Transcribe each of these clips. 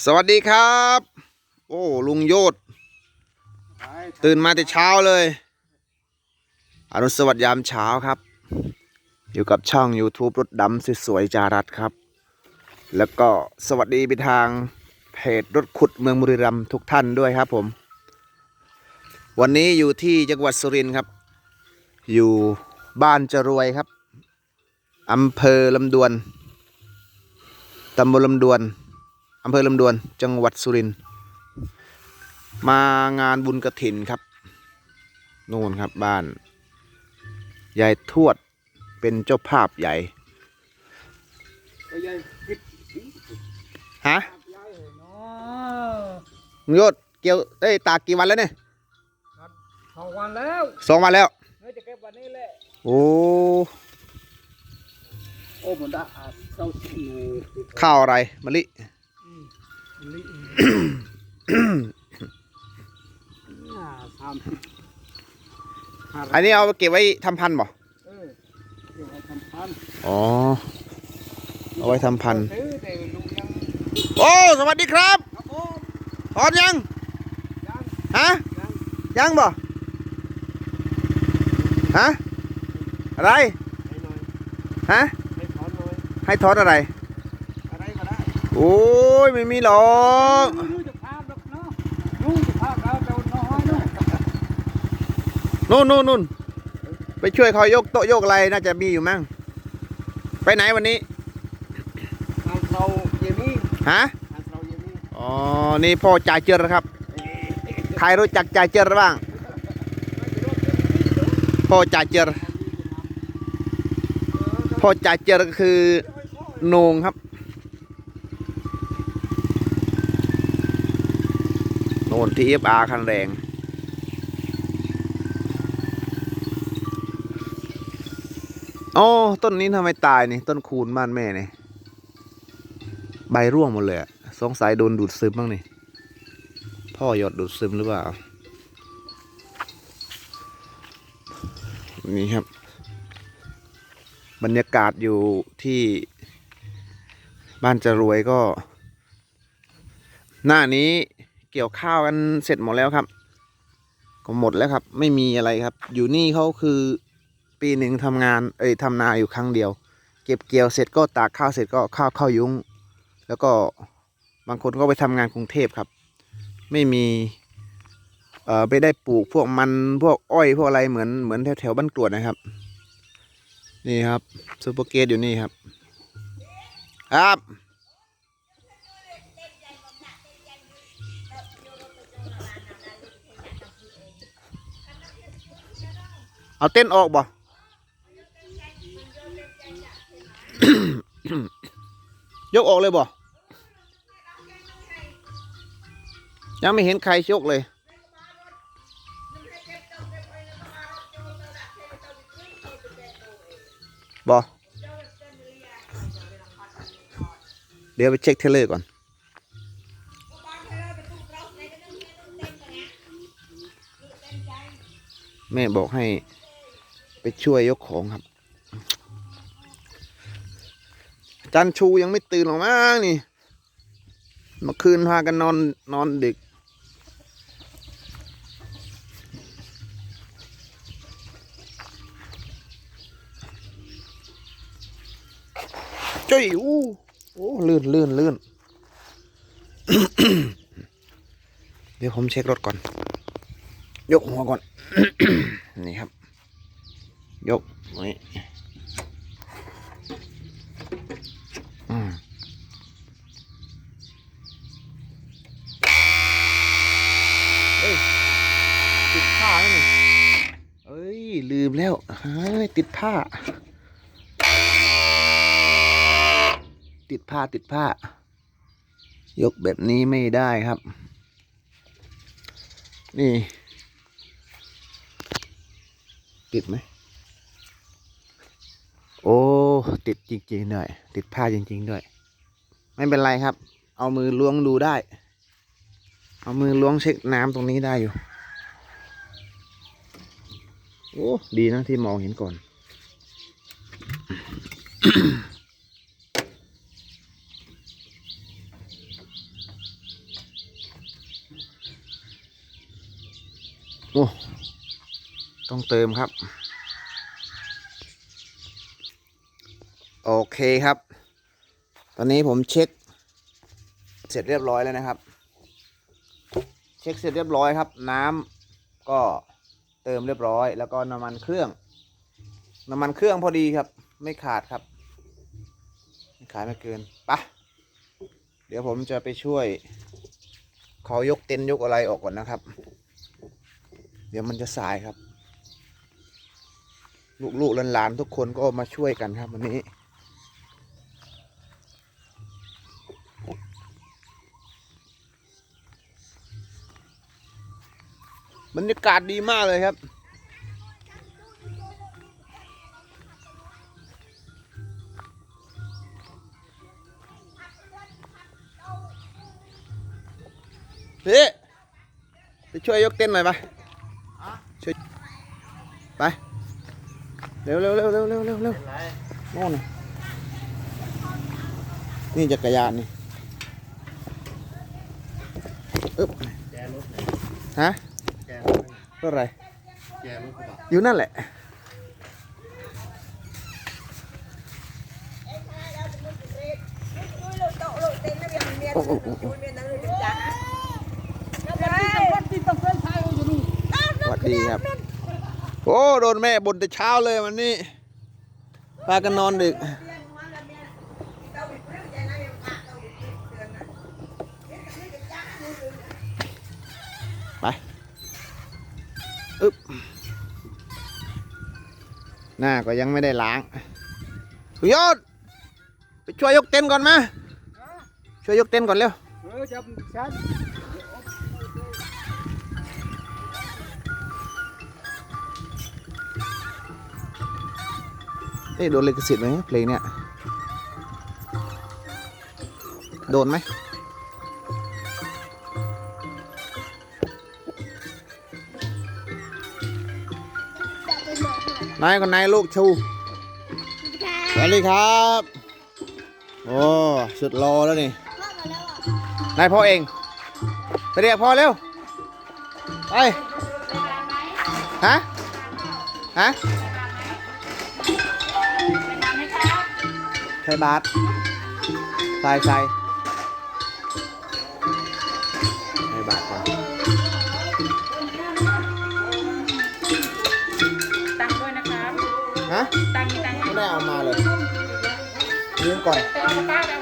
สวัสดีครับ โอ้ลุงโยศตื่นมาแต่เช้าเลยอรุณสวัสดิ์ยามเช้าครับ อยู่กับช่อง YouTube รถดำสวยๆจารัสครับ แล้วก็สวัสดีไปทางเพจรถขุดเมืองบุรีรัมย์ทุกท่านด้วยครับผม วันนี้อยู่ที่จังหวัดสุรินทร์ครับ อยู่บ้านจรวยครับอำเภอลำดวนตำบลลำดวน อำเภอลำดวน จังหวัดสุรินทร์มางานบุญกระถินครับนู่นครับบ้าน ยายทวดเป็นเจ้าภาพใหญ่ก็ยังคิดฮะย้ายเหรอเนาะลุงโยศเกี่ยวได้ยตากกี่วันแล้วเนี่ยสองวันแล้วสองวันแล้วเฮ้ยจะเก็บวันนี้แหละโอ้โอ้มันได้อาจเศร้าชิวข้าวอะไรมะลิอืม ลิอ่าสามสิบห้าร้อัอยนนี้เอาไปเก็บไว้ทำพันธุ์บ่เออเดี๋ยวเอาทำพันอ๋อ เอาไว้ทำพันธุ์ซื้อแต่ลุงยังโอ้ สวัสดีครับครับผมถอนยัง ยังฮะ ยังยังบ่ ฮะ อะไร ให้หน่อยฮะ ให้ถอนหน่อยให้ถอนอะไรอะไรก็ได้ โอ้ยไม่มีหรอกลุงจะพาดอกเนาะลุงจะพาเราเจ้าน้อยเนาะนู่นนู่นนู่นไปช่วยเขายกโต๊ะยกอะไรน่าจะมีอยู่มั้งไปไหนวันนี้ทางเราเยมี่ฮะทางเราเยมี่อ๋อนี่พ่อจ่ายเจรครับใครรู้จักจ่ายเจรบ้างพ่อจ่ายเจรพ่อจ่ายเจรก็คือโหนงครับ โน่นที่เอฟอาร์คันแรงอ๋อต้นนี้ทำไมตายนี่ ต้นคูณบ้านแม่นี่ ใบร่วงหมดเลยสงสัยโดนดูดซึมบ้างนี่ พ่อหยดดูดซึมหรือเปล่า นี่ครับ บรรยากาศอยู่ที่บ้านจรวยก็ หน้านี้ เกี่ยวข้าวกันเสร็จหมดแล้วครับ ก็หมดแล้วครับ ไม่มีอะไรครับ อยู่นี่เขาคือปีหนึ่งทำงาน เอ้ยทำนาอยู่ครั้งเดียว เก็บเกี่ยวเสร็จก็ตากข้าวเสร็จก็ข้าวเข้ายุ้ง แล้วก็บางคนก็ไปทำงานกรุงเทพครับ ไม่มีเอ่อไปได้ปลูกพวกมันพวกอ้อยพวกอะไรเหมือนเหมือนแถวแถวบ้านกรวดนะครับ นี่ครับซูเปอร์เกตอยู่นี่ครับ ครับ เอาเต้นออกบ่ยกออกเลยบ่ยังไม่เห็นใครยกเลย บอเดี๋ยวไปเช็คเทเลอร์ก่อน แม่บอกให้ ไปช่วยยกของครับ จันชูยังไม่ตื่นหรอกมั้งนี่ เมื่อคืนพากันนอนนอนดึก จ้อยอู้โอ้ลื่นลื่นลื่นเดี๋ยวผมเช็ครถก่อน ยกหัวก่อน นี่ครับ ยกนี่อืมเอ้ยติดผ้าไหมนี่เอ้ย ลืมแล้วเฮ้ยติดผ้า ติดผ้าติดผ้า ยกแบบนี้ไม่ได้ครับ นี่ ติดไหม โอ้ ติดจริงๆหน่อยติดผ้าจริง ๆ ด้วย ไม่เป็นไรครับ เอามือล้วงดูได้ เอามือล้วงเช็คน้ำตรงนี้ได้อยู่ โอ้ดีนะที่มองเห็นก่อนโอ้ต้องเติมครับ โอเคครับ ตอนนี้ผมเช็ค เสร็จเรียบร้อยแล้วนะครับ เช็คเสร็จเรียบร้อยครับ น้ำก็เติมเรียบร้อย แล้วก็น้ำมันเครื่อง น้ำมันเครื่องพอดีครับ ไม่ขาดครับไม่ขาดไม่เกินปะเดี๋ยวผมจะไปช่วยเขายกเต็นยกอะไรออกก่อนนะครับ เดี๋ยวมันจะสายครับ ลูกๆหลานๆทุกคนก็มาช่วยกันครับวันนี้ บรรยากาศดีมากเลยครับ พี่ไปช่วยยกเต้นหน่อยปะช่วยไปเร็วเร็วเร็วเร็วเร็วเร็วเร็วโน่นน่ะนี่จักรยานนี่อึ๊บฮะ รถอะไรแกรถกระบะอยู่นั่นแหละ โอ้โหโอ้โหรถติดต้องเส้นทางอยู่นี่สวัสดีครับ โอ้ โดนแม่บ่นแต่เช้าเลยวันนี้ พากันนอนดึก อึ๊บหน้าก็ยังไม่ได้ล้างสุยอดไปช่วยยกเต็นท์ก่อนมาช่วยยกเต็นท์ก่อนเร็วเออจับชันเอ๊ะโดนลิขสิทธิ์ไหมเพลงเนี้ยโดนไหม นายกับนายลูกชูสวัสดีครับ โอ้สุดรอแล้วนี่นายพ่อเองไปเรียกพ่อเร็วไปฮะฮะใส่บาทใส่ใส่ใส่บาทก่อน ตังค์มีตังค์ไหมไม่ได้เอามาเลยยืมก่อนไปเอามาป้าไปเอา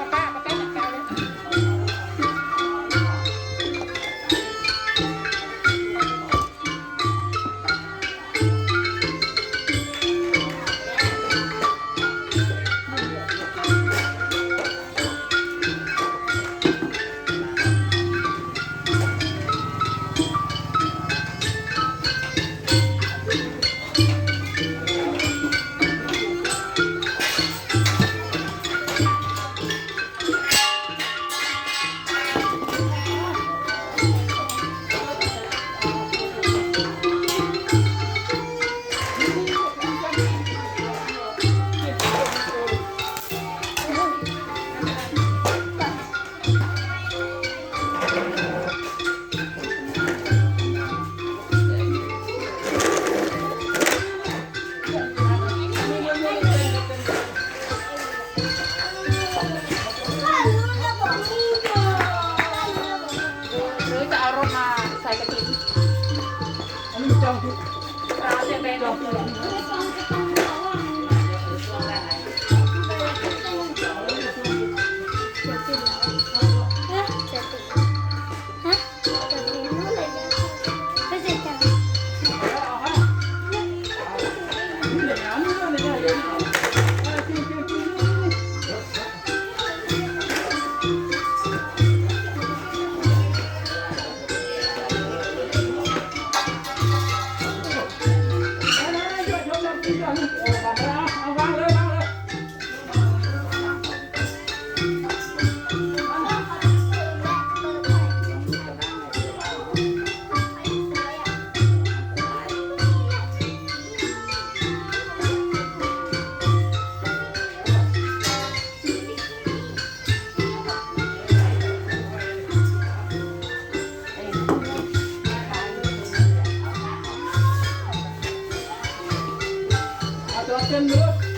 Thank you. 것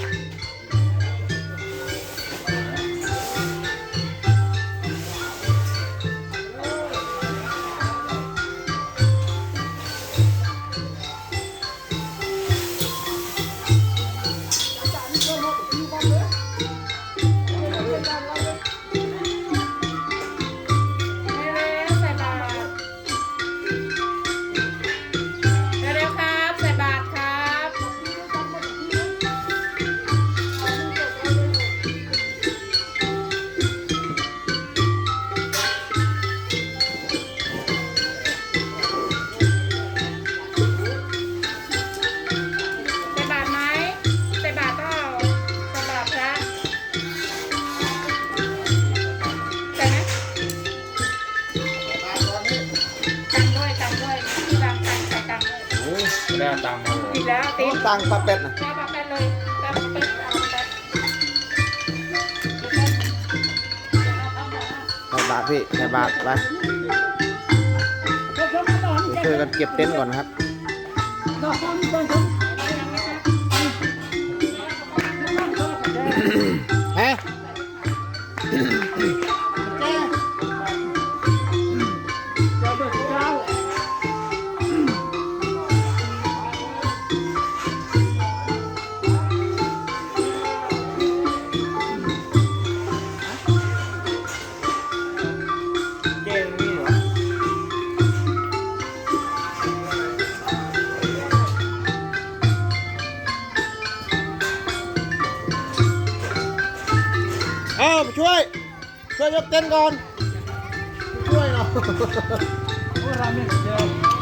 แล้วตังค์มากินแล้วติ๊บตังปลาเป็ดนะแม่ปลาแป้นเลยแม่ปลาแป้นเอาปลาแป้นใส่บาทพี่ใส่บาทไปช่วยกันเก็บเต็นท์ก่อนนะครับ ช่วยยกเต็นท์ก่อนช่วยหน่อย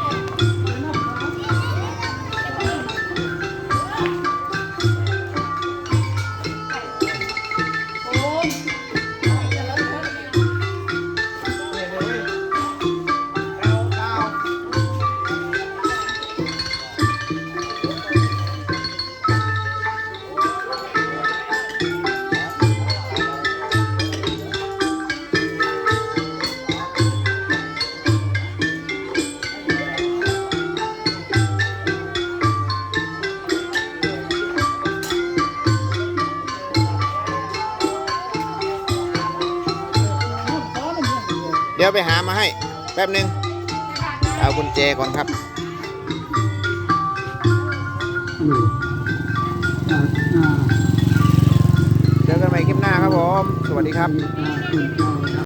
ดี๋ยวไปหามาให้ แป๊บหนึ่งเอากุญแจก่อนครับเจอกันใหม่คลิปหน้าครับผม สวัสดีครับอ่า